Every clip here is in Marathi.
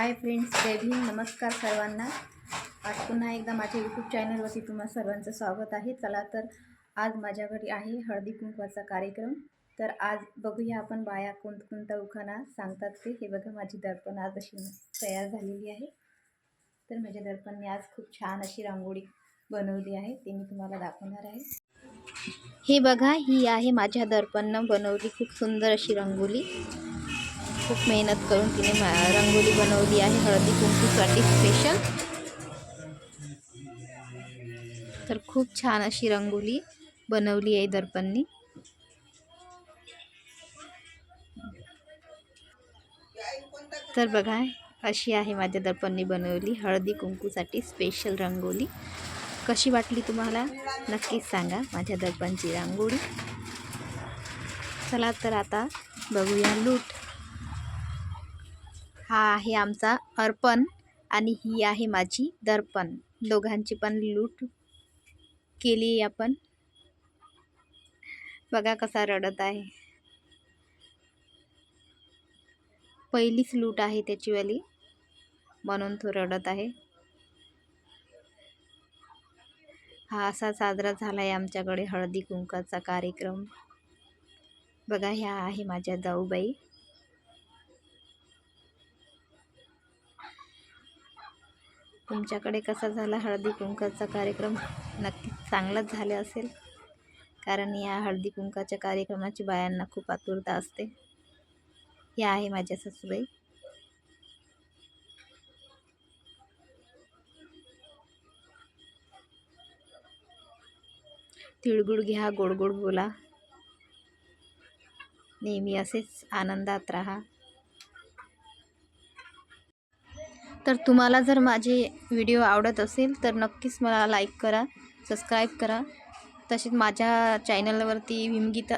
हाय फ्रेंड्स जय भीम. नमस्कार सर्वांना. आज पुन्हा एकदा माझ्या यूट्यूब चॅनलवरती तुम्हा सर्वांचं स्वागत आहे. चला तर आज माझ्या घरी आहे हळदी कुंकवाचा कार्यक्रम. तर आज बघूया आपण बाया कोणकोणत्या उखाणा सांगतात ते. हे बघा माझी दर्पण आज अशी तयार झालेली आहे. तर माझ्या दर्पणने आज खूप छान अशी रांगोळी बनवली आहे. ते मी तुम्हाला दाखवणार आहे. हे बघा ही आहे माझ्या दर्पणनं बनवली खूप सुंदर अशी रंगोली खूप मेहनत करून तिने रंगोली बनवली आहे हळदी कुंकूसाठी स्पेशल तर खूप छान अशी रंगोली बनवली आहे दर्पणनी. तर बघा अशी आहे माझ्या दर्पणनी बनवली हळदी कुंकूसाठी स्पेशल रंगोली. कशी वाटली तुम्हाला? नक्कीच सांगा माझ्या दर्पणची रांगोळी चला तर आता बघूया लूट. हा आहे आमचा अर्पण आणि ही आहे माझी दर्पण. दोघांची पण लूट केली आपण. बघा कसा रडत आहे. पहिलीच लूट आहे त्याचीवाली म्हणून तो रडत आहे. हा असा साजरा झाला आहे आमच्याकडे हळदी कुंकाचा कार्यक्रम. बघा ह्या आहे माझ्या जाऊबाई. तुमच्याकडे कसा झाला हळदी कुंकाचा कार्यक्रम? नक्कीच चांगलाच झाले असेल. कारण या हळदी कुंकाच्या कार्यक्रमाची बायांना खूप आतुरता असते. या आहे माझ्या सासूबाई. तिळगुळ घ्या गोड गोड बोला. नेहमी असेच आनंदात राहा. तर तुम्हाला जर माझे व्हिडिओ आवडत असेल तर नक्कीच मला लाईक करा सबस्क्राईब करा. तसेच माझ्या चॅनलवरती भीमगीत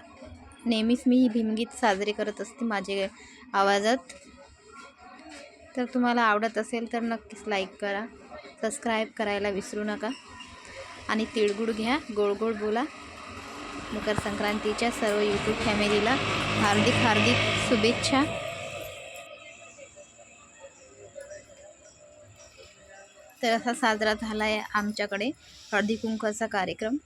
नेहमीच मी भीमगीत साजरे करत असते माझे आवाजात. तर तुम्हाला आवडत असेल तर नक्कीच लाईक करा सबस्क्राईब करायला विसरू नका. आणि तिळगुळ घ्या गोड गोड बोला. मकर संक्रांतीच्या सर्व यूट्यूब फॅमिलीला हार्दिक हार्दिक शुभेच्छा. तर असा साजरा झाला आहे आमच्याकडे. हळदी कुंकवाचा कार्यक्रम.